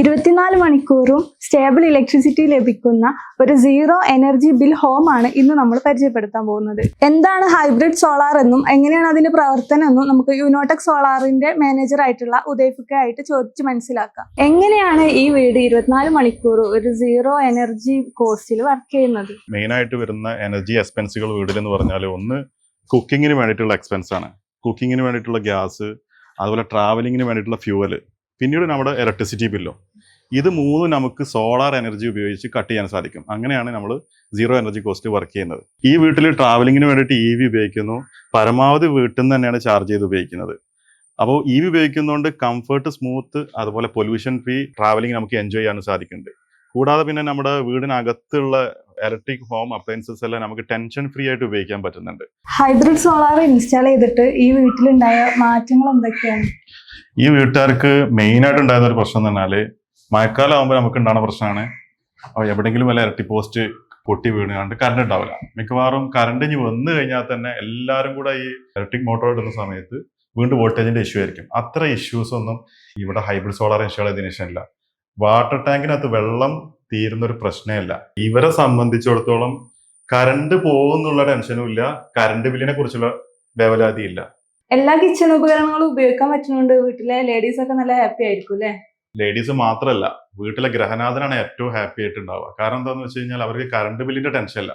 ഇരുപത്തിനാല് മണിക്കൂറും stable electricity ലഭിക്കുന്ന ഒരു സീറോ എനർജി ബിൽ ഹോം ആണ് ഇന്ന് നമ്മൾ പരിചയപ്പെടുത്താൻ പോകുന്നത്. എന്താണ് ഹൈബ്രിഡ് സോളാർ എന്നും എങ്ങനെയാണ് അതിന്റെ പ്രവർത്തനം എന്നും നമുക്ക് യുനോടെക് സോളാറിന്റെ മാനേജർ ആയിട്ടുള്ള ഉദയഫിക്ക ആയിട്ട് ചോദിച്ച് മനസ്സിലാക്കാം. എങ്ങനെയാണ് ഈ വീട് ഇരുപത്തിനാല് മണിക്കൂറും ഒരു സീറോ എനർജി കോസ്റ്റിൽ വർക്ക് ചെയ്യുന്നത്? മെയിൻ ആയിട്ട് വരുന്ന എനർജി എക്സ്പെൻസുകൾ വീടിലെന്ന് പറഞ്ഞാൽ ഒന്ന് കുക്കിങ്ങിന് വേണ്ടിയിട്ടുള്ള എക്സ്പെൻസ് ആണ്. കുക്കിങ്ങിന് വേണ്ടിയിട്ടുള്ള ഗ്യാസ് അതുപോലെ ട്രാവലിങ്ങിന് വേണ്ടിയിട്ടുള്ള ഫ്യൂവൽ പിന്നീട് നമ്മുടെ ഇലക്ട്രിസിറ്റി ബില്ലോ ഇത് മൂന്നും നമുക്ക് സോളാർ എനർജി ഉപയോഗിച്ച് കട്ട് ചെയ്യാൻ സാധിക്കും. അങ്ങനെയാണ് നമ്മൾ സീറോ എനർജി കോസ്റ്റ് വർക്ക് ചെയ്യുന്നത്. ഈ വീട്ടിൽ ട്രാവലിങ്ങിന് വേണ്ടിയിട്ട് ഇ വി ഉപയോഗിക്കുന്നു. പരമാവധി വീട്ടിൽ നിന്ന് തന്നെയാണ് ചാർജ് ചെയ്ത് ഉപയോഗിക്കുന്നത്. അപ്പോൾ ഇ വി ഉപയോഗിക്കുന്നതുകൊണ്ട് കംഫർട്ട് സ്മൂത്ത് അതുപോലെ പൊല്യൂഷൻ ഫ്രീ ട്രാവലിംഗ് നമുക്ക് എൻജോയ് ചെയ്യാനും സാധിക്കുന്നുണ്ട്. കൂടാതെ പിന്നെ നമ്മുടെ വീടിനകത്തുള്ള ഇലക്ട്രിക് ഹോം അപ്ലയൻസസ് എല്ലാം നമുക്ക് ടെൻഷൻ ഫ്രീ ആയിട്ട് ഉപയോഗിക്കാൻ പറ്റുന്നുണ്ട്. ഹൈബ്രിഡ് സോളാർ ഇൻസ്റ്റാൾ ചെയ്തിട്ട് ഈ വീട്ടിലുണ്ടായ മാറ്റങ്ങൾ എന്തൊക്കെയാണ്? ഈ വീട്ടുകാർക്ക് മെയിൻ ആയിട്ട് ഉണ്ടായിരുന്ന ഒരു പ്രശ്നം എന്ന് പറഞ്ഞാൽ മഴക്കാലം ആകുമ്പോൾ നമുക്ക് ഉണ്ടാകുന്ന പ്രശ്നമാണ്. എവിടെയെങ്കിലും വല്ല ഇരട്ടി പോസ്റ്റ് പൊട്ടി വീണുകൊണ്ട് കറണ്ട് ഉണ്ടാവില്ല. മിക്കവാറും കറണ്ട് ഇനി വന്നു കഴിഞ്ഞാൽ തന്നെ എല്ലാവരും കൂടെ ഈ ഇലക്ട്രിക് മോട്ടോർ ഇടുന്ന സമയത്ത് വീണ്ടും വോൾട്ടേജിന്റെ ഇഷ്യൂ ആയിരിക്കും. അത്ര ഇഷ്യൂസ് ഒന്നും ഇവിടെ ഹൈബ്രിഡ് സോളാർ ഇൻസ്റ്റാൾ ചെയ്തതിനു ശേഷം ഇല്ല. വാട്ടർ ടാങ്കിനകത്ത് വെള്ളം തീരുന്ന ഒരു പ്രശ്നമല്ല. ഇവരെ സംബന്ധിച്ചിടത്തോളം കറണ്ട് പോകുന്നുള്ള ടെൻഷനും ഇല്ല. കറണ്ട് ബില്ലിനെ കുറിച്ചുള്ള വേവലാതി ഇല്ല എല്ലാ കിച്ചൺ ഉപകരണങ്ങളും ഉപയോഗിക്കാൻ പറ്റുന്നുണ്ട്. വീട്ടിലെ ലേഡീസ് ഒക്കെ നല്ല ഹാപ്പി ആയിരിക്കും അല്ലേ? ലേഡീസ് മാത്രമല്ല വീട്ടിലെ ഗ്രഹനാഥനാണ് ഏറ്റവും ഹാപ്പി ആയിട്ട് ഉണ്ടാവുക കാരണം എന്താണെന്ന് വെച്ച് കഴിഞ്ഞാൽ അവർക്ക് കറണ്ട് ബില്ലിന്റെ ടെൻഷൻ അല്ല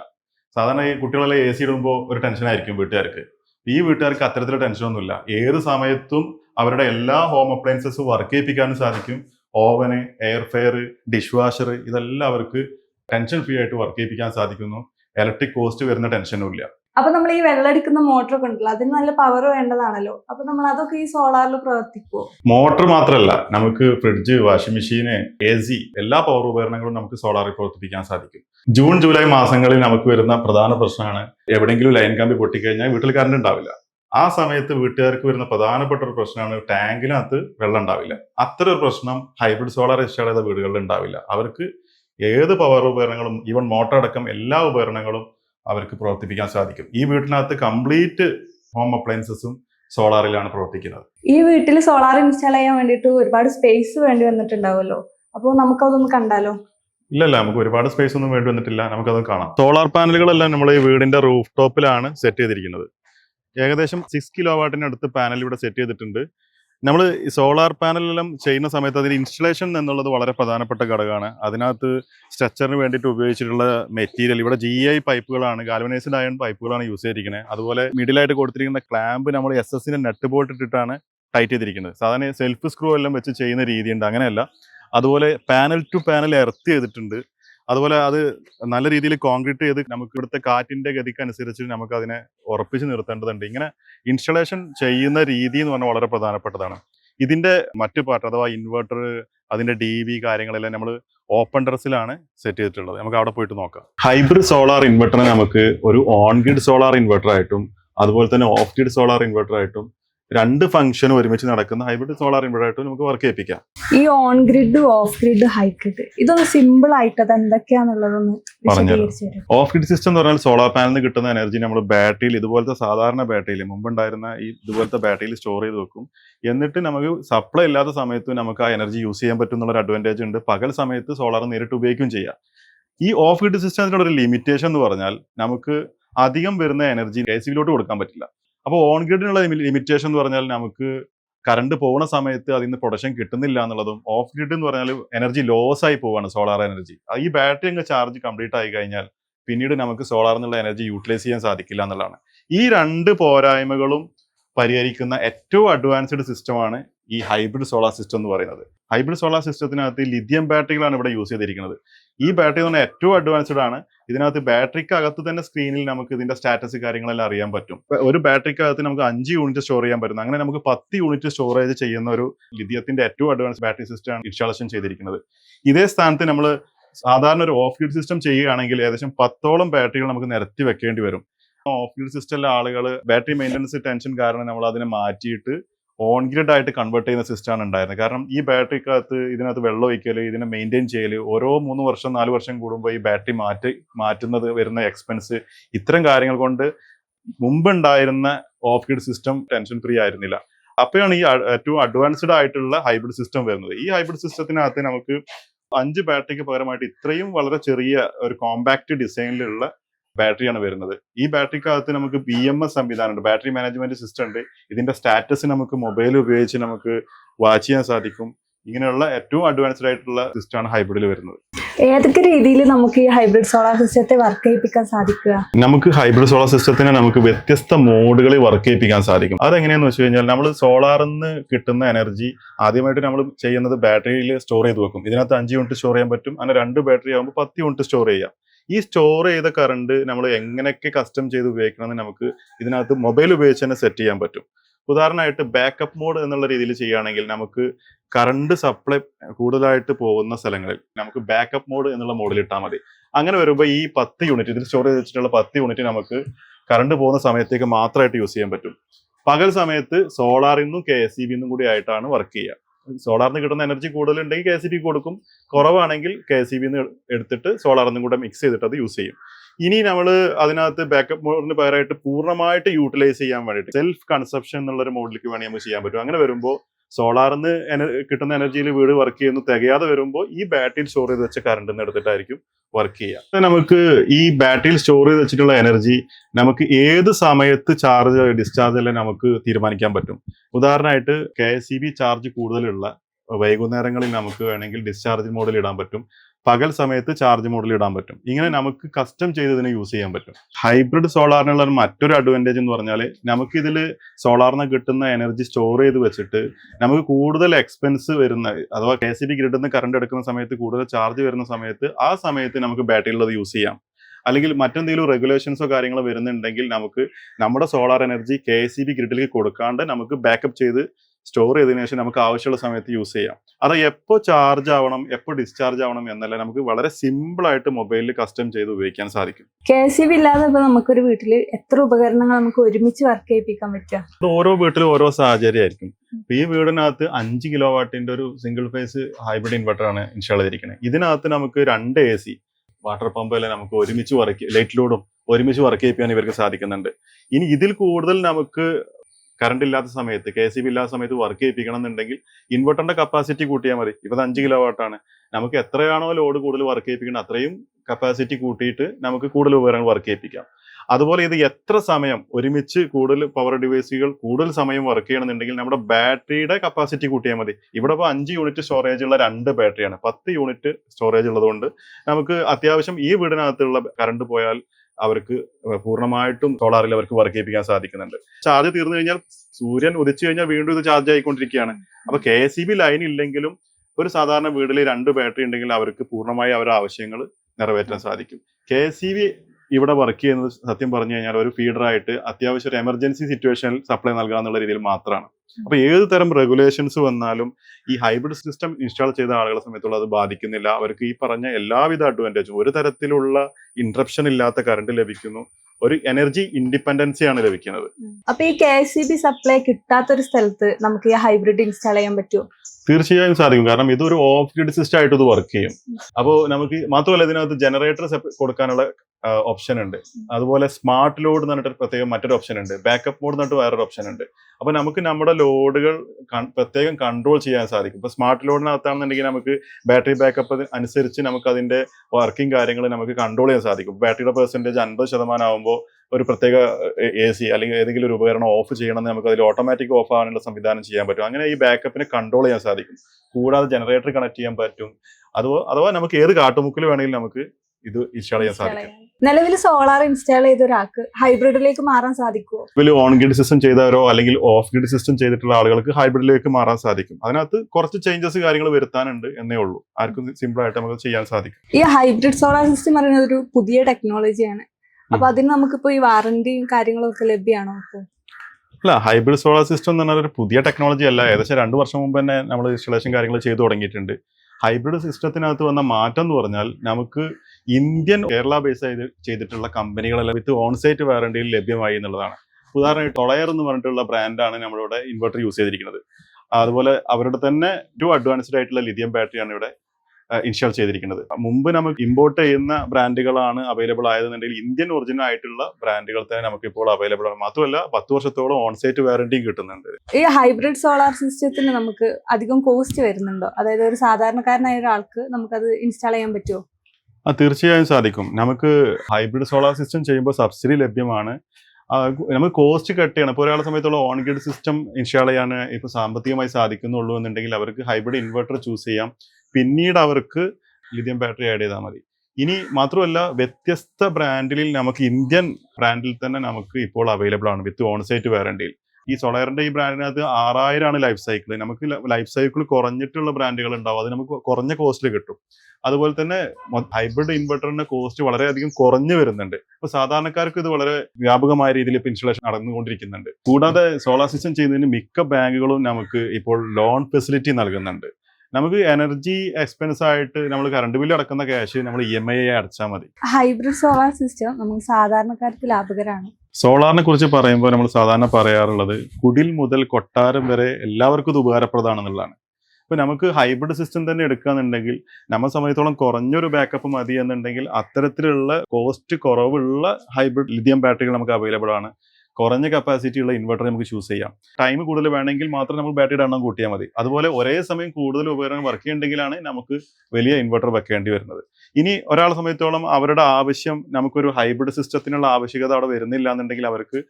സാധാരണ ഈ കുട്ടികളെല്ലാം എ സി ഇടുമ്പോൾ ഒരു ടെൻഷൻ ആയിരിക്കും വീട്ടുകാർക്ക്. ഈ വീട്ടുകാർക്ക് അത്തരത്തിലുള്ള ടെൻഷനൊന്നുമില്ല ഏത് സമയത്തും അവരുടെ എല്ലാ ഹോം അപ്ലയൻസസ് വർക്ക് ചെയ്യിപ്പിക്കാനും സാധിക്കും. Oven air fryer dish washer ഇതെല്ലാം അവർക്ക് ടെൻഷൻ ഫ്രീ ആയിട്ട് വർക്ക് ചെയ്യിപ്പിക്കാൻ സാധിക്കുന്നു. ഇലക്ട്രിക് കോസ്റ്റ് വരുന്ന ടെൻഷനും ഇല്ല. അപ്പൊ നമ്മൾ ഈ വെള്ളം എടുക്കുന്ന മോട്ടർ ഒക്കെ ഉണ്ടല്ലോ അതിന് നല്ല പവർ വേണ്ടതാണല്ലോ. അപ്പൊ നമ്മൾ അതൊക്കെ ഈ സോളാറിൽ പ്രവർത്തിക്കുമോ മോട്ടർ മാത്രമല്ല നമുക്ക് fridge washing machine A C എല്ലാ പവർ ഉപകരണങ്ങളും നമുക്ക് സോളാറിൽ പ്രവർത്തിപ്പിക്കാൻ സാധിക്കും. ജൂൺ ജൂലൈ മാസങ്ങളിൽ നമുക്ക് വരുന്ന പ്രധാന പ്രശ്നമാണ് എവിടെയെങ്കിലും ലൈൻ കമ്പി പൊട്ടിക്കഴിഞ്ഞാൽ വീട്ടിൽ കറണ്ട് ഉണ്ടാവില്ല. ആ സമയത്ത് വീട്ടുകാർക്ക് വരുന്ന പ്രധാനപ്പെട്ട ഒരു പ്രശ്നമാണ് ടാങ്കിനകത്ത് വെള്ളം ഉണ്ടാവില്ല. അത്ര ഒരു പ്രശ്നം ഹൈബ്രിഡ് സോളാർ ഇൻസ്റ്റാൾ ചെയ്ത വീടുകളിൽ ഉണ്ടാവില്ല. അവർക്ക് ഏത് പവർ ഉപകരണങ്ങളും ഈവൻ മോട്ടർ അടക്കം എല്ലാ ഉപകരണങ്ങളും അവർക്ക് പ്രവർത്തിപ്പിക്കാൻ സാധിക്കും. ഈ വീട്ടിനകത്ത് കംപ്ലീറ്റ് ഹോം അപ്ലയൻസസും സോളാറിലാണ് പ്രവർത്തിക്കുന്നത്. ഈ വീട്ടിൽ സോളാർ ഇൻസ്റ്റാൾ ചെയ്യാൻ വേണ്ടിയിട്ട് ഒരുപാട് സ്പേസ് വേണ്ടി വന്നിട്ടുണ്ടാവുമല്ലോ. അപ്പോൾ നമുക്കതൊന്ന് കണ്ടാലോ? ഇല്ലല്ല നമുക്ക് ഒരുപാട് സ്പേസ് ഒന്നും വേണ്ടി വന്നിട്ടില്ല. നമുക്കത് കാണാം. സോളാർ പാനലുകളെല്ലാം നമ്മൾ ഈ വീടിന്റെ റൂഫ് ടോപ്പിലാണ് സെറ്റ് ചെയ്തിരിക്കുന്നത്. ഏകദേശം സിക്സ് കിലോ വാട്ടിന് അടുത്ത് പാനൽ ഇവിടെ സെറ്റ് ചെയ്തിട്ടുണ്ട്. നമ്മൾ സോളാർ പാനലെല്ലാം ചെയ്യുന്ന സമയത്ത് അതിന് ഇൻസ്റ്റലേഷൻ എന്നുള്ളത് വളരെ പ്രധാനപ്പെട്ട ഘടകമാണ്. അതിനകത്ത് സ്ട്രക്ചറിന് വേണ്ടിയിട്ട് ഉപയോഗിച്ചിട്ടുള്ള മെറ്റീരിയൽ ഇവിടെ ജി ഐ പൈപ്പുകളാണ് ഗാൽവനൈസ്ഡ് അയൺ പൈപ്പുകളാണ് യൂസ് ചെയ്തിരിക്കുന്നത് അതുപോലെ മിഡിലായിട്ട് കൊടുത്തിരിക്കുന്ന ക്ലാമ്പ് നമ്മൾ എസ് എസിന്റെ നെറ്റ് ബോൾട്ട് ഇട്ടിട്ടാണ് ടൈറ്റ് ചെയ്തിരിക്കുന്നത്. സാധാരണ സെൽഫ് സ്ക്രൂ എല്ലാം വെച്ച് ചെയ്യുന്ന രീതിയുണ്ട് അങ്ങനെയല്ല. അതുപോലെ പാനൽ ടു പാനൽ എർത്ത് ചെയ്തിട്ടുണ്ട്. അതുപോലെ അത് നല്ല രീതിയിൽ കോൺക്രീറ്റ് ചെയ്ത് നമുക്ക് ഇവിടുത്തെ കാറ്റിന്റെ ഗതിക്ക് അനുസരിച്ച് നമുക്ക് അതിനെ ഉറപ്പിച്ച് നിർത്തേണ്ടതുണ്ട്. ഇങ്ങനെ ഇൻസ്റ്റലേഷൻ ചെയ്യുന്ന രീതി എന്ന് പറഞ്ഞാൽ വളരെ പ്രധാനപ്പെട്ടതാണ്. ഇതിന്റെ മറ്റു പാർട്ട് അഥവാ ഇൻവെർട്ടർ അതിന്റെ ഡി വി കാര്യങ്ങളെല്ലാം നമ്മൾ ഓപ്പൺ ഡ്രസ്സിലാണ് സെറ്റ് ചെയ്തിട്ടുള്ളത്. നമുക്ക് അവിടെ പോയിട്ട് നോക്കാം. ഹൈബ്രിഡ് സോളാർ ഇൻവെർട്ടറിനെ നമുക്ക് ഒരു ഓൺ ഗ്രിഡ് സോളാർ ഇൻവെർട്ടർ ആയിട്ടും അതുപോലെ തന്നെ ഓഫ് ഗ്രിഡ് സോളാർ ഇൻവെർട്ടർ ആയിട്ടും രണ്ട് ഫംഗ്ഷനും ഒരുമിച്ച് നടക്കുന്ന ഹൈബ്രിഡ് സോളാർ ഇൻവെർട്ടർ നമുക്ക് വർക്ക് ചെയ്യിപ്പിക്കാം. ഈ on grid off grid high grid ഇതൊന്ന് സിമ്പിൾ ആയിട്ട് അത് പറഞ്ഞു പറഞ്ഞുതരാം. ഓഫ് ഗ്രിഡ് സിസ്റ്റം എന്ന് പറഞ്ഞാൽ സോളാർ പാനലിൽ കിട്ടുന്ന എനർജി നമ്മൾ ബാറ്ററിയിൽ ഇതുപോലത്തെ സാധാരണ ബാറ്ററിയിൽ മുമ്പുണ്ടായിരുന്ന ഈ ഇതുപോലത്തെ ബാറ്ററിയിൽ സ്റ്റോർ ചെയ്ത് വെക്കും. എന്നിട്ട് നമുക്ക് സപ്ലൈ ഇല്ലാത്ത സമയത്ത് നമുക്ക് ആ എനർജി യൂസ് ചെയ്യാൻ പറ്റും എന്നുള്ള ഒരു അഡ്വാന്റേജ് ഉണ്ട്. പകൽ സമയത്ത് സോളാർ നേരിട്ട് ഉപയോഗിക്കുകയും ചെയ്യാം. ഈ ഓഫ് ഗ്രിഡ് സിസ്റ്റത്തിനുള്ള ഒരു ലിമിറ്റേഷൻ എന്ന് പറഞ്ഞാൽ നമുക്ക് അധികം വരുന്ന എനർജി എ സിയിലോട്ട് കൊടുക്കാൻ പറ്റില്ല. അപ്പോൾ ഓൺ ഗ്രിഡിനുള്ള ലിമിറ്റേഷൻ എന്ന് പറഞ്ഞാൽ നമുക്ക് കറണ്ട് പോകുന്ന സമയത്ത് അതിൽ നിന്ന് പ്രൊഡക്ഷൻ കിട്ടുന്നില്ല എന്നുള്ളതും ഓഫ് ഗ്രിഡ് എന്ന് പറഞ്ഞാൽ എനർജി ലോസ് ആയി പോവാണ് സോളാർ എനർജി ഈ ബാറ്ററി അങ്ങ് ചാർജ് കംപ്ലീറ്റ് ആയി കഴിഞ്ഞാൽ പിന്നീട് നമുക്ക് സോളാർ എന്നുള്ള എനർജി യൂട്ടിലൈസ് ചെയ്യാൻ സാധിക്കില്ല എന്നുള്ളതാണ്. ഈ രണ്ട് പോരായ്മകളും പരിഹരിക്കുന്ന ഏറ്റവും അഡ്വാൻസ്ഡ് സിസ്റ്റമാണ് ഈ ഹൈബ്രിഡ് സോളാർ സിസ്റ്റം എന്ന് പറയുന്നത്. ഹൈബ്രിഡ് സോളാർ സിസ്റ്റത്തിനകത്ത് ലിഥിയം ബാറ്ററികളാണ് ഇവിടെ യൂസ് ചെയ്തിരിക്കുന്നത്. ഈ ബാറ്ററി എന്ന് പറഞ്ഞാൽ ഏറ്റവും അഡ്വാൻസ്ഡ് ആണ്. ഇതിനകത്ത് ബാറ്ററിക്ക് അകത്ത് തന്നെ സ്ക്രീനിൽ നമുക്ക് ഇതിന്റെ സ്റ്റാറ്റസ് കാര്യങ്ങളെല്ലാം അറിയാൻ പറ്റും. ഒരു ബാറ്ററിക്ക് അകത്ത് നമുക്ക് അഞ്ച് യൂണിറ്റ് സ്റ്റോർ ചെയ്യാൻ പറ്റും അങ്ങനെ നമുക്ക് പത്ത് യൂണിറ്റ് സ്റ്റോറേജ് ചെയ്യുന്ന ഒരു ലിഥിയത്തിന്റെ ഏറ്റവും അഡ്വാൻസ് ബാറ്ററി സിസ്റ്റം ആണ് ഇൻസ്റ്റാളേഷൻ ചെയ്തിരിക്കുന്നത്. ഇതേ സ്ഥാനത്ത് നമ്മൾ സാധാരണ ഒരു ഓഫ് ഗ്രിഡ് സിസ്റ്റം ചെയ്യുകയാണെങ്കിൽ ഏകദേശം പത്തോളം ബാറ്ററികൾ നമുക്ക് നിരത്തി വെക്കേണ്ടി വരും. ഓഫ് ഗ്രിഡ് സിസ്റ്റത്തിലെ ആളുകൾ ബാറ്ററി മെയിന്റനൻസ് ടെൻഷൻ കാരണം നമ്മൾ അതിനെ മാറ്റിയിട്ട് ഓൺ ഗ്രിഡ് ആയിട്ട് കൺവേർട്ട് ചെയ്യുന്ന സിസ്റ്റമാണ് ഉണ്ടായിരുന്നത്. കാരണം ഈ ബാറ്ററിക്കകത്ത് ഇതിനകത്ത് വെള്ളം ഒഴിക്കൽ ഇതിനെ മെയിന്റെയിൻ ചെയ്യൽ ഓരോ മൂന്ന് വർഷം നാല് വർഷം കൂടുമ്പോൾ ഈ ബാറ്ററി മാറ്റി മാറ്റുന്നത് വരുന്ന എക്സ്പെൻസ് ഇത്തരം കാര്യങ്ങൾ കൊണ്ട് മുമ്പുണ്ടായിരുന്ന off grid system tension free ആയിരുന്നില്ല. അപ്പോഴാണ് ഈ ഏറ്റവും അഡ്വാൻസ്ഡ് ആയിട്ടുള്ള ഹൈബ്രിഡ് സിസ്റ്റം വരുന്നത്. ഈ ഹൈബ്രിഡ് സിസ്റ്റത്തിനകത്ത് നമുക്ക് അഞ്ച് ബാറ്ററിക്ക് പകരമായിട്ട് ഇത്രയും വളരെ ചെറിയ ഒരു കോമ്പാക്ട് ഡിസൈനിലുള്ള ബാറ്ററിയാണ് വരുന്നത്. ഈ ബാറ്ററിക്കകത്ത് നമുക്ക് ബി എം എസ് സംവിധാനമുണ്ട് ബാറ്ററി മാനേജ്മെന്റ് സിസ്റ്റം ഉണ്ട്. ഇതിന്റെ സ്റ്റാറ്റസ് നമുക്ക് മൊബൈൽ ഉപയോഗിച്ച് നമുക്ക് വാച്ച് ചെയ്യാൻ സാധിക്കും. ഇങ്ങനെയുള്ള ഏറ്റവും അഡ്വാൻസ്ഡ് ആയിട്ടുള്ള സിസ്റ്റമാണ് ഹൈബ്രിഡിൽ വരുന്നത്. ഏതൊക്കെ രീതിയിൽ നമുക്ക് ഈ ഹൈബ്രിഡ് സോളാർ സിസ്റ്റത്തെ വർക്ക് ചെയ്യിപ്പിക്കാൻ സാധിക്കുക? നമുക്ക് ഹൈബ്രിഡ് സോളാർ സിസ്റ്റത്തിനെ നമുക്ക് വ്യത്യസ്ത മോഡുകളിൽ വർക്ക് ചെയ്യിപ്പിക്കാൻ സാധിക്കും. അതെങ്ങനെയാന്ന് വെച്ച് കഴിഞ്ഞാൽ നമ്മൾ സോളാറിൽ നിന്ന് കിട്ടുന്ന എനർജി ആദ്യമായിട്ട് നമ്മൾ ചെയ്യുന്നത് ബാറ്ററിയിൽ സ്റ്റോർ ചെയ്ത് വെക്കും. ഇതിനകത്ത് അഞ്ച് യൂണിറ്റ് സ്റ്റോർ ചെയ്യാൻ പറ്റും. അങ്ങനെ രണ്ട് ബാറ്ററി ആകുമ്പോൾ പത്ത് യൂണിറ്റ് സ്റ്റോർ ചെയ്യാം. ഈ സ്റ്റോർ ചെയ്ത കറണ്ട് നമ്മൾ എങ്ങനെയൊക്കെ കസ്റ്റം ചെയ്ത് ഉപയോഗിക്കണമെന്ന് നമുക്ക് ഇതിനകത്ത് മൊബൈൽ ഉപയോഗിച്ച് തന്നെ സെറ്റ് ചെയ്യാൻ പറ്റും. ഉദാഹരണമായിട്ട് ബാക്കപ്പ് മോഡ് എന്നുള്ള രീതിയിൽ ചെയ്യുകയാണെങ്കിൽ നമുക്ക് കറണ്ട് സപ്ലൈ കൂടുതലായിട്ട് പോകുന്ന സ്ഥലങ്ങളിൽ നമുക്ക് ബാക്കപ്പ് മോഡ് എന്നുള്ള മോഡിൽ ഇട്ടാൽ മതി. അങ്ങനെ വരുമ്പോൾ ഈ പത്ത് യൂണിറ്റ് ഇതിൽ സ്റ്റോർ ചെയ്ത് വെച്ചിട്ടുള്ള പത്ത് യൂണിറ്റ് നമുക്ക് കറണ്ട് പോകുന്ന സമയത്തേക്ക് മാത്രമായിട്ട് യൂസ് ചെയ്യാൻ പറ്റും. പകൽ സമയത്ത് സോളാറിൽ നിന്നും കെ എസ് സി ബി നിന്നും കൂടി ആയിട്ടാണ് വർക്ക് ചെയ്യുക. സോളാറിൽ നിന്ന് കിട്ടുന്ന എനർജി കൂടുതലുണ്ടെങ്കിൽ കെ എസ് ബി കൊടുക്കും. കുറവാണെങ്കിൽ കെ എസ് ബിന്ന് എടുത്തിട്ട് സോളാറിന്നും കൂടെ മിക്സ് ചെയ്തിട്ട് അത് യൂസ് ചെയ്യും. ഇനി നമ്മൾ അതിനകത്ത് ബാക്കപ്പ് മോഡിന് പകരമായിട്ട് പൂർണമായിട്ട് യൂട്ടിലൈസ് ചെയ്യാൻ വേണ്ടിയിട്ട് സെൽഫ് കൺസപ്ഷൻ എന്നുള്ള ഒരു മോഡിലേക്ക് വേണമെങ്കിൽ നമുക്ക് ചെയ്യാൻ പറ്റും. അങ്ങനെ വരുമ്പോൾ സോളാറിന്ന് കിട്ടുന്ന എനർജിയിൽ വീട് വർക്ക് ചെയ്യുന്നു തികയാതെ വരുമ്പോൾ ഈ ബാറ്ററിയിൽ സ്റ്റോർ ചെയ്ത് വെച്ച കറണ്ട് എടുത്തിട്ടായിരിക്കും വർക്ക് ചെയ്യുക. നമുക്ക് ഈ ബാറ്ററിയിൽ സ്റ്റോർ ചെയ്ത് വെച്ചിട്ടുള്ള എനർജി നമുക്ക് ഏത് സമയത്ത് ചാർജ് ഡിസ്ചാർജ് എല്ലാം നമുക്ക് തീരുമാനിക്കാൻ പറ്റും? ഉദാഹരണമായിട്ട് K S C B charge കൂടുതലുള്ള വൈകുന്നേരങ്ങളിൽ നമുക്ക് വേണമെങ്കിൽ ഡിസ്ചാർജ് മോഡിൽ ഇടാൻ പറ്റും. പകൽ സമയത്ത് ചാർജ് മോഡിൽ ഇടാൻ പറ്റും. ഇങ്ങനെ നമുക്ക് കസ്റ്റം ചെയ്ത് ഇതിനെ യൂസ് ചെയ്യാൻ പറ്റും. ഹൈബ്രിഡ് സോളാറിനുള്ള മറ്റൊരു അഡ്വാന്റേജ് എന്ന് പറഞ്ഞാൽ നമുക്ക് ഇതിൽ സോളാറിന് കിട്ടുന്ന എനർജി സ്റ്റോർ ചെയ്ത് വെച്ചിട്ട് നമുക്ക് കൂടുതൽ എക്സ്പെൻസ് വരുന്ന അഥവാ കെ സി ബി ഗ്രിഡിൽ നിന്ന് കറണ്ട് എടുക്കുന്ന സമയത്ത് കൂടുതൽ ചാർജ് വരുന്ന സമയത്ത് ആ സമയത്ത് നമുക്ക് ബാറ്ററിയിലുള്ളത് യൂസ് ചെയ്യാം. അല്ലെങ്കിൽ മറ്റെന്തെങ്കിലും റെഗുലേഷൻസോ കാര്യങ്ങളോ വരുന്നുണ്ടെങ്കിൽ നമുക്ക് നമ്മുടെ solar energy K C B ഗ്രിഡിലേക്ക് കൊടുക്കാണ്ട് നമുക്ക് ബാക്കപ്പ് ചെയ്ത് സ്റ്റോർ ചെയ്തതിനു ശേഷം നമുക്ക് ആവശ്യമുള്ള സമയത്ത് യൂസ് ചെയ്യാം. അത് എപ്പോൾ ചാർജ് ആവണം എപ്പോൾ ഡിസ്ചാർജ് ആവണം എന്നല്ല നമുക്ക് വളരെ സിമ്പിൾ ആയിട്ട് മൊബൈലിൽ കസ്റ്റം ചെയ്ത് ഉപയോഗിക്കാൻ സാധിക്കും. കെ എസ് സി ബി ഇല്ലാതെ ഇപ്പോൾ നമുക്കൊരു വീട്ടിൽ എത്ര ഉപകരണങ്ങൾ നമുക്ക് ഒരുമിച്ച് വർക്ക് ചെയ്യിപ്പിക്കാൻ പറ്റുക അത് ഓരോ വീട്ടിലും ഓരോ സാഹചര്യമായിരിക്കും ആയിരിക്കും. ഈ വീടിനകത്ത് അഞ്ച് കിലോ വാട്ടിന്റെ ഒരു സിംഗിൾ ഫേസ് ഹൈബ്രിഡ് ഇൻവെർട്ടർ ആണ് ഇൻസ്റ്റാൾ ചെയ്തിരിക്കുന്നത് ഇതിനകത്ത് നമുക്ക് രണ്ട് എ സി വാട്ടർ പമ്പ് എല്ലാം നമുക്ക് ഒരുമിച്ച് വർക്ക് ലൈറ്റ് ലോഡും ഒരുമിച്ച് വർക്ക് ചെയ്യിപ്പിക്കാൻ ഇവർക്ക് സാധിക്കുന്നുണ്ട്. ഇനി ഇതിൽ കൂടുതൽ നമുക്ക് കറണ്ട് ഇല്ലാത്ത സമയത്ത് കെ സി ബി ഇല്ലാത്ത സമയത്ത് വർക്ക് ചെയ്യിപ്പിക്കണം എന്നുണ്ടെങ്കിൽ ഇൻവെർട്ടറിന്റെ കപ്പാസിറ്റി കൂട്ടിയാൽ മതി. ഇപ്പൊ അഞ്ച് കിലോ വാട്ടാണ് നമുക്ക് എത്രയാണോ ലോഡ് കൂടുതൽ വർക്ക് ചെയ്യിപ്പിക്കണം അത്രയും കപ്പാസിറ്റി കൂട്ടിയിട്ട് നമുക്ക് കൂടുതൽ ഉപകരണങ്ങൾ വർക്ക് ചെയ്യിപ്പിക്കാം. അതുപോലെ ഇത് എത്ര സമയം ഒരുമിച്ച് കൂടുതൽ പവർ ഡിവൈസുകൾ കൂടുതൽ സമയം വർക്ക് ചെയ്യണമെന്നുണ്ടെങ്കിൽ നമ്മുടെ ബാറ്ററിയുടെ കപ്പാസിറ്റി കൂട്ടിയാൽ മതി. ഇവിടെ ഇപ്പോൾ അഞ്ച് യൂണിറ്റ് സ്റ്റോറേജ് ഉള്ള രണ്ട് ബാറ്ററിയാണ് പത്ത് യൂണിറ്റ് സ്റ്റോറേജ് ഉള്ളതുകൊണ്ട് നമുക്ക് അത്യാവശ്യം ഈ വീടിനകത്തുള്ള കറണ്ട് പോയാൽ അവർക്ക് പൂർണമായിട്ടും സോളാറിൽ അവർക്ക് വർക്ക് ചെയ്യിപ്പിക്കാൻ സാധിക്കുന്നുണ്ട്. ചാർജ് തീർന്നു കഴിഞ്ഞാൽ സൂര്യൻ ഉദിച്ചു കഴിഞ്ഞാൽ വീണ്ടും ഇത് ചാർജ് ആയിക്കൊണ്ടിരിക്കുകയാണ്. അപ്പൊ കെ സി ബി ലൈൻ ഇല്ലെങ്കിലും ഒരു സാധാരണ വീട്ടിൽ രണ്ട് ബാറ്ററി ഉണ്ടെങ്കിൽ അവർക്ക് പൂർണമായി അവരുടെ ആവശ്യങ്ങൾ നിറവേറ്റാൻ സാധിക്കും. കെ സി ബി ഇവിടെ വർക്ക് ചെയ്യുന്നത് സത്യം പറഞ്ഞു കഴിഞ്ഞാൽ ഒരു ഫീഡറായിട്ട് അത്യാവശ്യം ഒരു എമർജൻസി സിറ്റുവേഷനിൽ സപ്ലൈ നൽകുക എന്നുള്ള രീതിയിൽ മാത്രമാണ്. അപ്പൊ ഏത് തരം റെഗുലേഷൻസ് വന്നാലും ഈ ഹൈബ്രിഡ് സിസ്റ്റം ഇൻസ്റ്റാൾ ചെയ്ത ആളുകളെ സമയത്തുള്ള അത് ബാധിക്കുന്നില്ല. അവർക്ക് ഈ പറഞ്ഞ എല്ലാവിധ അഡ്വാന്റേജും ഒരു തരത്തിലുള്ള ഇൻട്രപ്ഷൻ ഇല്ലാത്ത കറണ്ട് ലഭിക്കുന്നു. ഒരു എനർജി ഇൻഡിപെൻഡൻസിയാണ് ലഭിക്കുന്നത്. അപ്പൊ ഈ K S C B supply കിട്ടാത്തൊരു സ്ഥലത്ത് നമുക്ക് ഈ ഹൈബ്രിഡ് ഇൻസ്റ്റാൾ ചെയ്യാൻ പറ്റുമോ? തീർച്ചയായും സാധിക്കും. കാരണം ഇതൊരു ഓഫ് ഗ്രിഡ് സിസ്റ്റം ആയിട്ട് ഇത് വർക്ക് ചെയ്യും. അപ്പോൾ നമുക്ക് മാത്രമല്ല ഇതിനകത്ത് ജനറേറ്റർ കൊടുക്കാനുള്ള ഓപ്ഷൻ ഉണ്ട്. അതുപോലെ സ്മാർട്ട് ലോഡ് എന്ന് പറഞ്ഞിട്ട് പ്രത്യേകം മറ്റൊരു ഓപ്ഷൻ ഉണ്ട്. ബാക്കപ്പ് മോഡ് എന്നിട്ട് വേറൊരു ഓപ്ഷൻ ഉണ്ട്. അപ്പോൾ നമുക്ക് നമ്മുടെ ലോഡുകൾ പ്രത്യേകം കൺട്രോൾ ചെയ്യാൻ സാധിക്കും. ഇപ്പൊ സ്മാർട്ട് ലോഡിനകത്താണെന്നുണ്ടെങ്കിൽ നമുക്ക് ബാറ്ററി ബാക്കപ്പ് അനുസരിച്ച് നമുക്ക് അതിന്റെ വർക്കിംഗ് കാര്യങ്ങൾ നമുക്ക് കൺട്രോൾ ചെയ്യാൻ സാധിക്കും. ബാറ്ററിയുടെ പെർസെന്റേജ് അൻപത് ശതമാനം ആകുമ്പോൾ ഒരു പ്രത്യേക എ സി അല്ലെങ്കിൽ ഏതെങ്കിലും ഒരു ഉപകരണം ഓഫ് ചെയ്യണമെന്ന് നമുക്ക് അതിൽ ഓട്ടോമാറ്റിക് ഓഫ് ആകാനുള്ള സംവിധാനം ചെയ്യാൻ പറ്റും. അങ്ങനെ ഈ ബാക്കപ്പിനെ കൺട്രോൾ ചെയ്യാൻ സാധിക്കും. കൂടാതെ ജനറേറ്റർ കണക്ട് ചെയ്യാൻ പറ്റും. അതോ അഥവാ നമുക്ക് ഏത് കാട്ടുമുക്കിൽ വേണമെങ്കിലും നമുക്ക് ഇത് ഇൻസ്റ്റാൾ ചെയ്യാൻ സാധിക്കും. നിലവിൽ സോളാർ ഇൻസ്റ്റാൾ ചെയ്ത ഒരാൾക്ക് ഹൈബ്രിഡിലേക്ക് മാറാൻ സാധിക്കുമോ ഇതിൽ ഓൺ ഗ്രിഡ് സിസ്റ്റം ചെയ്തവരോ അല്ലെങ്കിൽ ഓഫ് ഗ്രിഡ് സിസ്റ്റം ചെയ്തിട്ടുള്ള ആളുകൾക്ക് ഹൈബ്രിഡിലേക്ക് മാറാൻ സാധിക്കും. അതിനകത്ത് കുറച്ച് ചേഞ്ചസ് കാര്യങ്ങൾ വരുത്താനുണ്ട് എന്നേ ഉള്ളൂ. ആർക്കും സിമ്പിൾ ആയിട്ട് നമുക്ക് ചെയ്യാൻ സാധിക്കും. ഈ ഹൈബ്രിഡ് സോളാർ സിസ്റ്റം പറയുന്നത് ഒരു പുതിയ ടെക്നോളജിയാണ് അപ്പൊ അതിന് നമുക്കിപ്പോ ഈ വാറന്റിയും കാര്യങ്ങളും ഒക്കെ ലഭ്യമാണോ അപ്പൊ? അല്ല ഹൈബ്രിഡ് സോളാർ സിസ്റ്റം എന്ന് പറഞ്ഞാൽ ഒരു പുതിയ ടെക്നോളജി അല്ല. ഏകദേശം രണ്ട് വർഷം മുമ്പ് തന്നെ നമ്മൾ ഇൻസ്റ്റലേഷൻ കാര്യങ്ങൾ ചെയ്തു തുടങ്ങിയിട്ടുണ്ട്. ഹൈബ്രിഡ് സിസ്റ്റത്തിനകത്ത് വന്ന മാറ്റം എന്ന് പറഞ്ഞാൽ നമുക്ക് ഇന്ത്യൻ കേരള ബേസ് ചെയ്ത് ചെയ്തിട്ടുള്ള കമ്പനികളെല്ലാം വിത്ത് ഓൺ സൈറ്റ് വാറണ്ടിയിൽ ലഭ്യമായി എന്നുള്ളതാണ്. ഉദാഹരണമായിട്ട് ടൊളയർ എന്ന് പറഞ്ഞിട്ടുള്ള ബ്രാൻഡാണ് നമ്മളിവിടെ ഇൻവെർട്ടർ യൂസ് ചെയ്തിരിക്കുന്നത്. അതുപോലെ അവരുടെ തന്നെ ടു അഡ്വാൻസ്ഡ് ആയിട്ടുള്ള ലിഥിയം ബാറ്ററിയാണ് ഇവിടെ ഇൻസ്റ്റാൾ ചെയ്തിരിക്കുന്നത്. മുമ്പ് നമുക്ക് ഇമ്പോർട്ട് ചെയ്യുന്ന ബ്രാൻഡുകളാണ് അവൈലബിൾ ആയതെന്നുണ്ടെങ്കിൽ ഇന്ത്യൻ ഒറിജിനൽ ആയിട്ടുള്ള ബ്രാൻഡുകൾ തന്നെ നമുക്ക് ഇപ്പോൾ അവൈലബിൾ ആണ്. മാത്രമല്ല പത്ത് വർഷത്തോളം ഓൺസൈറ്റ് വാറണ്ടിയും കിട്ടുന്നുണ്ട്. ഈ ഹൈബ്രിഡ് സോളാർ സിസ്റ്റത്തിന് നമുക്ക് അധികം കോസ്റ്റ് വരുന്നുണ്ടോ? അതായത് ഒരു സാധാരണക്കാരനായ ഒരാൾക്ക് നമുക്കത് ഇൻസ്റ്റാൾ ചെയ്യാൻ പറ്റുമോ ആ തീർച്ചയായും സാധിക്കും. നമുക്ക് ഹൈബ്രിഡ് സോളാർ സിസ്റ്റം ചെയ്യുമ്പോൾ സബ്സിഡി ലഭ്യമാണ്. നമുക്ക് കോസ്റ്റ് കട്ട് ചെയ്യണം ഇപ്പോൾ ഒരാളെ സമയത്തുള്ള ഓൺ ഗ്രിഡ് സിസ്റ്റം ഇൻസ്റ്റാൾ ചെയ്യാൻ ഇപ്പോൾ സാമ്പത്തികമായി സാധിക്കുന്നുള്ളൂ എന്നുണ്ടെങ്കിൽ അവർക്ക് ഹൈബ്രിഡ് ഇൻവെർട്ടർ ചൂസ് ചെയ്യാം. പിന്നീട് അവർക്ക് ലിഥിയം ബാറ്ററി ആഡ് ചെയ്താൽ മതി. ഇനി മാത്രമല്ല വ്യത്യസ്ത ബ്രാൻഡിൽ നമുക്ക് ഇന്ത്യൻ ബ്രാൻഡിൽ തന്നെ നമുക്ക് ഇപ്പോൾ അവൈലബിൾ ആണ് വിത്ത് ഓൺസൈറ്റ് വാറണ്ടിയിൽ ഈ സോളയറിന്റെ ഈ ബ്രാൻഡിനകത്ത് ആറായിരമാണ് ലൈഫ് സൈക്കിൾ നമുക്ക് ലൈഫ് സൈക്കിൾ കുറഞ്ഞിട്ടുള്ള ബ്രാൻഡുകൾ ഉണ്ടാവും. അത് നമുക്ക് കുറഞ്ഞ കോസ്റ്റിൽ കിട്ടും. അതുപോലെ തന്നെ ഹൈബ്രിഡ് ഇൻവെർട്ടറിന്റെ കോസ്റ്റ് വളരെയധികം കുറഞ്ഞു വരുന്നുണ്ട്. അപ്പൊ സാധാരണക്കാർക്ക് ഇത് വളരെ വ്യാപകമായ രീതിയിൽ ഇപ്പൊ ഇൻസ്റ്റലേഷൻ നടന്നുകൊണ്ടിരിക്കുന്നുണ്ട്. കൂടാതെ സോളാർ സിസ്റ്റം ചെയ്യുന്നതിന് മിക്ക ബാങ്കുകളും നമുക്ക് ഇപ്പോൾ ലോൺ ഫെസിലിറ്റി നൽകുന്നുണ്ട്. നമുക്ക് എനർജി എക്സ്പെൻസ് ആയിട്ട് നമ്മൾ കറണ്ട് ബില്ല് അടക്കുന്ന ക്യാഷ് നമ്മൾ ഇ എം ഐ അടച്ചാൽ മതി. ഹൈബ്രിഡ് സോളാർ സിസ്റ്റം നമുക്ക് സാധാരണക്കാർക്ക് ലാഭകരമാണ് സോളാറിനെ കുറിച്ച് പറയുമ്പോൾ നമ്മൾ സാധാരണ പറയാറുള്ളത് കുടിൽ മുതൽ കൊട്ടാരം വരെ എല്ലാവർക്കും ഇത് ഉപകാരപ്രദമാണെന്നുള്ളതാണ്. ഇപ്പൊ നമുക്ക് ഹൈബ്രിഡ് സിസ്റ്റം തന്നെ എടുക്കുകയാണെന്നുണ്ടെങ്കിൽ നമ്മെ സമയത്തോളം കുറഞ്ഞൊരു ബാക്കപ്പ് മതി എന്നുണ്ടെങ്കിൽ അത്തരത്തിലുള്ള കോസ്റ്റ് കുറവുള്ള ഹൈബ്രിഡ് ലിഥിയം ബാറ്ററികൾ നമുക്ക് അവൈലബിൾ ആണ്. കുറഞ്ഞ കപ്പാസിറ്റി ഉള്ള ഇൻവെർട്ടർ നമുക്ക് ചൂസ് ചെയ്യാം. ടൈം കൂടുതൽ വേണമെങ്കിൽ മാത്രം നമ്മൾ ബാറ്ററിയുടെ എണ്ണം കൂട്ടിയാൽ മതി. അതുപോലെ ഒരേ സമയം കൂടുതൽ ഉപകരണം വർക്ക് ചെയ്യണമെങ്കിലാണ് നമുക്ക് വലിയ ഇൻവെർട്ടർ വെക്കേണ്ടി വരുന്നത്. ഇനി ഒരാളെ സമയത്തോളം അവരുടെ ആവശ്യം നമുക്കൊരു ഹൈബ്രിഡ് സിസ്റ്റത്തിനുള്ള ആവശ്യകത അവിടെ വരുന്നില്ല എന്നുണ്ടെങ്കിൽ അവർക്ക്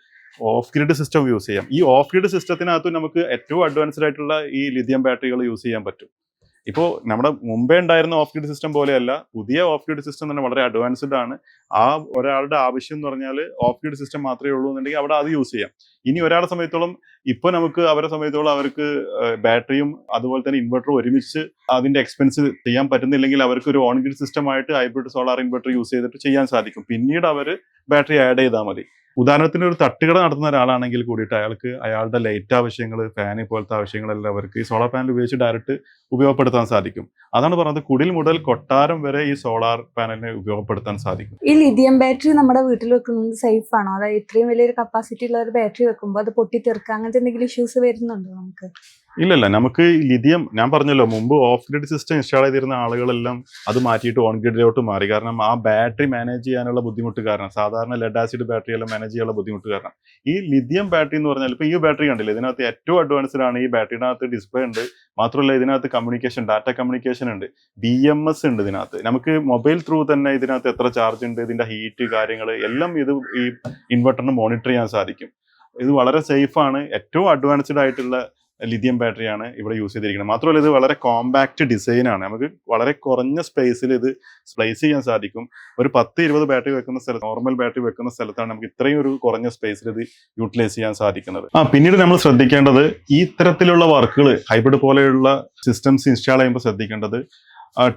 ഓഫ് ഗ്രിഡ് സിസ്റ്റം യൂസ് ചെയ്യാം. ഈ ഓഫ് ഗ്രിഡ് സിസ്റ്റത്തിനകത്ത് നമുക്ക് ഏറ്റവും അഡ്വാൻസ്ഡ് ആയിട്ടുള്ള ഈ ലിഥിയം ബാറ്ററികൾ യൂസ് ചെയ്യാൻ പറ്റും. ഇപ്പോൾ നമ്മുടെ മുമ്പേ ഉണ്ടായിരുന്ന ഓഫ് ഗ്രിഡ് സിസ്റ്റം പോലെയല്ല പുതിയ ഓഫ് ഗ്രിഡ് സിസ്റ്റം തന്നെ വളരെ അഡ്വാൻസ്ഡ് ആണ്. ആ ഒരാളുടെ ആവശ്യം എന്ന് പറഞ്ഞാൽ ഓഫ് ഗ്രിഡ് സിസ്റ്റം മാത്രമേ ഉള്ളൂ എന്നുണ്ടെങ്കിൽ അവിടെ അത് യൂസ് ചെയ്യാം. ഇനി ഒരാളെ സമയത്തോളം ഇപ്പോൾ നമുക്ക് അവരെ സമയത്തോളം അവർക്ക് ബാറ്ററിയും അതുപോലെ തന്നെ ഇൻവെർട്ടറും ഒരുമിച്ച് അതിന്റെ എക്സ്പെൻസ് ചെയ്യാൻ പറ്റുന്നില്ലെങ്കിൽ അവർക്ക് ഒരു ഓൺ ഗ്രിഡ് സിസ്റ്റമായിട്ട് ഹൈബ്രിഡ് സോളാർ ഇൻവെർട്ടർ യൂസ് ചെയ്തിട്ട് ചെയ്യാൻ സാധിക്കും. പിന്നീട് അവർ ബാറ്ററി ആഡ് ചെയ്താൽ മതി. ഉദാഹരണത്തിന് ഒരു തട്ടുകട നടത്തുന്ന ഒരാളാണെങ്കിൽ കൂടിയിട്ട് അയാൾക്ക് അയാളുടെ ലൈറ്റ് ആവശ്യങ്ങൾ ഫാന് പോലത്തെ ആവശ്യങ്ങളെല്ലാം അവർക്ക് ഈ സോളാർ പാനൽ ഉപയോഗിച്ച് ഡയറക്റ്റ് ഉപയോഗപ്പെടുത്താൻ സാധിക്കും. അതാണ് പറഞ്ഞത് കുടിൽ മുതൽ കൊട്ടാരം വരെ ഈ സോളാർ പാനലിനെ ഉപയോഗപ്പെടുത്താൻ സാധിക്കും. ഈ ലിഥിയം ബാറ്ററി നമ്മുടെ വീട്ടിൽ വെക്കുന്നത് സേഫ് ആണോ? അതായത് ഇത്രയും വലിയൊരു കപ്പാസിറ്റി ഉള്ള ഒരു ബാറ്ററി വെക്കുമ്പോൾ അത് പൊട്ടി പൊട്ടിത്തെറുക്കുക അങ്ങനത്തെ എന്തെങ്കിലും ഇഷ്യൂസ് വരുന്നുണ്ടോ നമുക്ക്? ഇല്ലല്ല നമുക്ക് ലിഥിയം ഞാൻ പറഞ്ഞല്ലോ മുമ്പ് ഓഫ് ഗ്രിഡ് സിസ്റ്റം ഇൻസ്റ്റാൾ ചെയ്തിരുന്ന ആളുകളെല്ലാം അത് മാറ്റിയിട്ട് ഓൺ ഗ്രിഡിലോട്ട് മാറി. കാരണം ആ ബാറ്ററി മാനേജ് ചെയ്യാനുള്ള ബുദ്ധിമുട്ട് കാരണം. സാധാരണ ലെഡ് ആസിഡ് ബാറ്ററി എല്ലാം മാനേജ് ചെയ്യാനുള്ള ബുദ്ധിമുട്ട് കാരണം. ഈ ലിഥിയം ബാറ്ററി എന്ന് പറഞ്ഞാൽ ഇപ്പൊ ഈ ബാറ്ററി കണ്ടില്ല ഇതിനകത്ത് ഏറ്റവും അഡ്വാൻസ്ഡ് ആണ്. ഈ ബാറ്ററിനകത്ത് ഡിസ്പ്ലേ ഉണ്ട്. മാത്രമല്ല ഇതിനകത്ത് കമ്മ്യൂണിക്കേഷൻ ഡാറ്റ കമ്മ്യൂണിക്കേഷൻ ഉണ്ട്. ബി എം എസ് ഉണ്ട് ഇതിനകത്ത്. നമുക്ക് മൊബൈൽ ത്രൂ തന്നെ ഇതിനകത്ത് എത്ര ചാർജ് ഉണ്ട് ഇതിന്റെ ഹീറ്റ് കാര്യങ്ങൾ എല്ലാം ഇത് ഈ ഇൻവെർട്ടറിന് മോണിറ്റർ ചെയ്യാൻ സാധിക്കും. ഇത് വളരെ സേഫാണ് ഏറ്റവും അഡ്വാൻസ്ഡ് ആയിട്ടുള്ള ലിഥിയം ബാറ്ററിയാണ് ഇവിടെ യൂസ് ചെയ്തിരിക്കുന്നത്. മാത്രമല്ല ഇത് വളരെ കോമ്പാക്ട് ഡിസൈൻ ആണ്. നമുക്ക് വളരെ കുറഞ്ഞ സ്പേസിൽ ഇത് സ്പ്ലേസ് ചെയ്യാൻ സാധിക്കും. ഒരു പത്ത് ഇരുപത് ബാറ്ററി വെക്കുന്ന സ്ഥലത്ത് നോർമൽ ബാറ്ററി വെക്കുന്ന സ്ഥലത്താണ് നമുക്ക് ഇത്രയും ഒരു കുറഞ്ഞ സ്പേസിൽ ഇത് യൂട്ടിലൈസ് ചെയ്യാൻ സാധിക്കുന്നത്. ആ പിന്നീട് നമ്മൾ ശ്രദ്ധിക്കേണ്ടത് ഈ തരത്തിലുള്ള വർക്കുകൾ ഹൈബ്രിഡ് പോലെയുള്ള സിസ്റ്റംസ് ഇൻസ്റ്റാൾ ചെയ്യുമ്പോൾ ശ്രദ്ധിക്കേണ്ടത്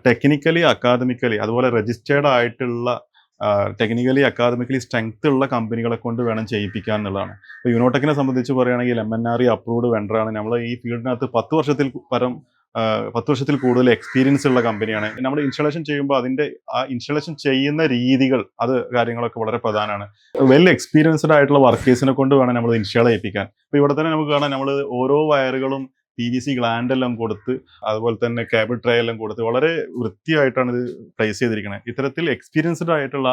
ടെക്നിക്കലി അക്കാദമിക്കലി അതുപോലെ രജിസ്റ്റേർഡ് ആയിട്ടുള്ള ടെക്നിക്കലി അക്കാദമിക്കലി സ്ട്രെങ്ത് ഉള്ള കമ്പനികളെ കൊണ്ട് വേണം ചെയ്യിപ്പിക്കാൻ എന്നുള്ളതാണ്. ഇപ്പോൾ യുനോടെക്കിനെ സംബന്ധിച്ച് പറയുകയാണെങ്കിൽ M N R E approved വെണ്ടറാണ് നമ്മൾ ഈ ഫീൽഡിനകത്ത് പത്ത് വർഷത്തിൽ പരം പത്ത് വർഷത്തിൽ കൂടുതൽ എക്സ്പീരിയൻസ് ഉള്ള കമ്പനിയാണ് നമ്മൾ ഇൻസ്റ്റലേഷൻ ചെയ്യുമ്പോൾ അതിന്റെ ആ ഇൻസ്റ്റലേഷൻ ചെയ്യുന്ന രീതികൾ അത് കാര്യങ്ങളൊക്കെ വളരെ പ്രധാനമാണ്. വെൽ എക്സ്പീരിയൻസ്ഡ് ആയിട്ടുള്ള വർക്കേഴ്സിനെ കൊണ്ട് വേണം നമ്മൾ ഇൻസ്റ്റാൾ ചെയ്യിപ്പിക്കാൻ. ഇപ്പോൾ ഇവിടെ തന്നെ നമുക്ക് കാണാം. നമ്മൾ ഓരോ വയറുകളും പി വി സി ഗ്ലാൻഡ് എല്ലാം കൊടുത്ത് അതുപോലെ തന്നെ കേബിൾ ട്രേ എല്ലാം കൊടുത്ത് വളരെ വൃത്തിയായിട്ടാണ് ഇത് പ്ലേസ് ചെയ്തിരിക്കുന്നത് ഇത്തരത്തിൽ എക്സ്പീരിയൻസ്ഡ് ആയിട്ടുള്ള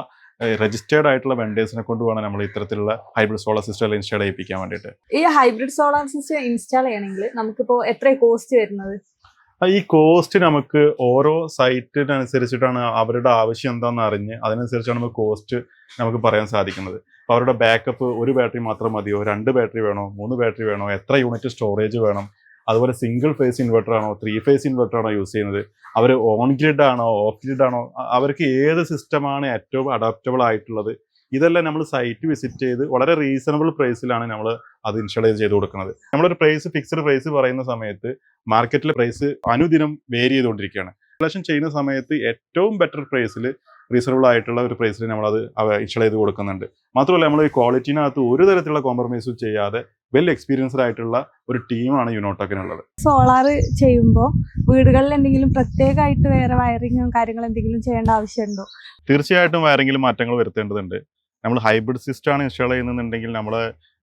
രജിസ്റ്റേർഡ് ആയിട്ടുള്ള വെണ്ടേഴ്സിനെ കൊണ്ട് വേണം നമ്മൾ ഇത്തരത്തിലുള്ള ഹൈബ്രിഡ് സോളാർ സിസ്റ്റം ഇൻസ്റ്റാൾ ചെയ്യിപ്പിക്കാൻ വേണ്ടിയിട്ട്. ഈ ഹൈബ്രിഡ് സോളാർ സിസ്റ്റം ഇൻസ്റ്റാൾ ചെയ്യണമെങ്കിൽ നമുക്കിപ്പോ എത്ര കോസ്റ്റ് വരുന്നത്? ഈ കോസ്റ്റ് നമുക്ക് ഓരോ സൈറ്റിനനുസരിച്ചിട്ടാണ് അവരുടെ ആവശ്യം എന്താണെന്ന് അറിഞ്ഞ് അതിനനുസരിച്ചാണ് നമുക്ക് കോസ്റ്റ് നമുക്ക് പറയാൻ സാധിക്കുന്നത്. അപ്പോൾ അവരുടെ ബാക്കപ്പ് ഒരു ബാറ്ററി മാത്രം മതിയോ? രണ്ട് ബാറ്ററി വേണോ? മൂന്ന് ബാറ്ററി വേണോ? എത്ര യൂണിറ്റ് സ്റ്റോറേജ് വേണം? അതുപോലെ സിംഗിൾ ഫേസ് ഇൻവെർട്ടർ ആണോ ത്രീ ഫേസ് ഇൻവെർട്ടർ ആണോ യൂസ് ചെയ്യുന്നത്? അവർ ഓൺ ഗ്രിഡ് ആണോ ഓഫ് ഗ്രിഡ് ആണോ? അവർക്ക് ഏത് സിസ്റ്റമാണ് ഏറ്റവും അഡാപ്റ്റബിൾ ആയിട്ടുള്ളത്? ഇതെല്ലാം നമ്മൾ സൈറ്റ് വിസിറ്റ് ചെയ്ത് വളരെ റീസണബിൾ പ്രൈസിലാണ് നമ്മൾ അത് ഇൻസ്റ്റാൾ ചെയ്ത് കൊടുക്കുന്നത്. നമ്മളൊരു പ്രൈസ് ഫിക്സ്ഡ് പ്രൈസ് പറയുന്ന സമയത്ത് മാർക്കറ്റിലെ പ്രൈസ് അനുദിനം വേരി ചെയ്തുകൊണ്ടിരിക്കുകയാണ്. ഇൻസ്റ്റലേഷൻ ചെയ്യുന്ന സമയത്ത് ഏറ്റവും ബെറ്റർ പ്രൈസിൽ റീസണബിൾ ആയിട്ടുള്ള ഒരു പ്രൈസിൽ നമ്മളത് ഇൻസ്റ്റാൾ ചെയ്ത് കൊടുക്കുന്നുണ്ട്. മാത്രമല്ല നമ്മൾ ഈ ക്വാളിറ്റിനകത്ത് ഒരു തരത്തിലുള്ള കോംപ്രമൈസും ചെയ്യാതെ വെൽ എക്സ്പീരിയൻസ്ഡ് ആയിട്ടുള്ള ഒരു ടീമാണ് യുനോട്ടക്കിനുള്ളത് സോളാർ ചെയ്യുമ്പോൾ വീടുകളിൽ എന്തെങ്കിലും പ്രത്യേകമായിട്ട് വേറെ വയറിങ്ങും കാര്യങ്ങളും എന്തെങ്കിലും ചെയ്യേണ്ട ആവശ്യമുണ്ടോ? തീർച്ചയായിട്ടും വയറിങ്ങിൽ മാറ്റങ്ങൾ വരുത്തേണ്ടതുണ്ട്. നമ്മൾ ഹൈബ്രിഡ് സിസ്റ്റം ആണ് ഇൻസ്റ്റാൾ ചെയ്യുന്നുണ്ടെങ്കിൽ നമ്മൾ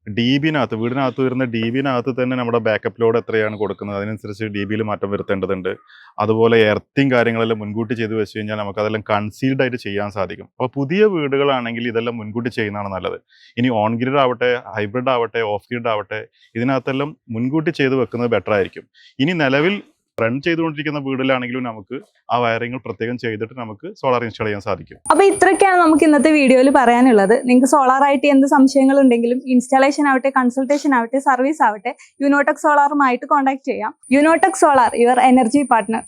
ഡി ബിനകത്ത് വീടിനകത്ത് വരുന്ന ഡി ബിനകത്ത് തന്നെ നമ്മുടെ ബാക്കപ്പ് ലോഡ് എത്രയാണ് കൊടുക്കുന്നത്? അതിനനുസരിച്ച് ഡി ബിയിൽ മാറ്റം വരുത്തേണ്ടതുണ്ട്. അതുപോലെ എർത്തിങ് കാര്യങ്ങളെല്ലാം മുൻകൂട്ടി ചെയ്ത് വെച്ച് കഴിഞ്ഞാൽ നമുക്കതെല്ലാം കൺസീൽഡ് ആയിട്ട് ചെയ്യാൻ സാധിക്കും. അപ്പോൾ പുതിയ വീടുകളാണെങ്കിൽ ഇതെല്ലാം മുൻകൂട്ടി ചെയ്യുന്നതാണ് നല്ലത്. ഇനി ഓൺ ഗ്രിഡ് ആവട്ടെ ഹൈബ്രിഡ് ആവട്ടെ ഓഫ് ഗ്രിഡ് ആവട്ടെ ഇതിനകത്തെല്ലാം മുൻകൂട്ടി ചെയ്ത് വെക്കുന്നത് ബെറ്റർ ആയിരിക്കും. ഇനി നിലവിൽ റൺ ചെയ്തുകൊണ്ടിരിക്കുന്ന വീടിലാണെങ്കിലും നമുക്ക് ആ വയറിങ്ങൾ പ്രത്യേകം ചെയ്തിട്ട് നമുക്ക് സോളാർ ഇൻസ്റ്റാൾ ചെയ്യാൻ സാധിക്കും. അപ്പൊ ഇത്രയൊക്കെയാണ് നമുക്ക് ഇന്നത്തെ വീഡിയോയിൽ പറയാനുള്ളത്. നിങ്ങൾക്ക് സോളാർ ആയിട്ട് എന്ത് സംശയങ്ങൾ ഉണ്ടെങ്കിലും ഇൻസ്റ്റാളേഷൻ ആവട്ടെ കൺസൾട്ടേഷൻ ആവട്ടെ സർവീസ് ആവട്ടെ യുനോടെക് സോളാറുമായിട്ട് കോൺടാക്ട് ചെയ്യാം. Unotech solar your energy partner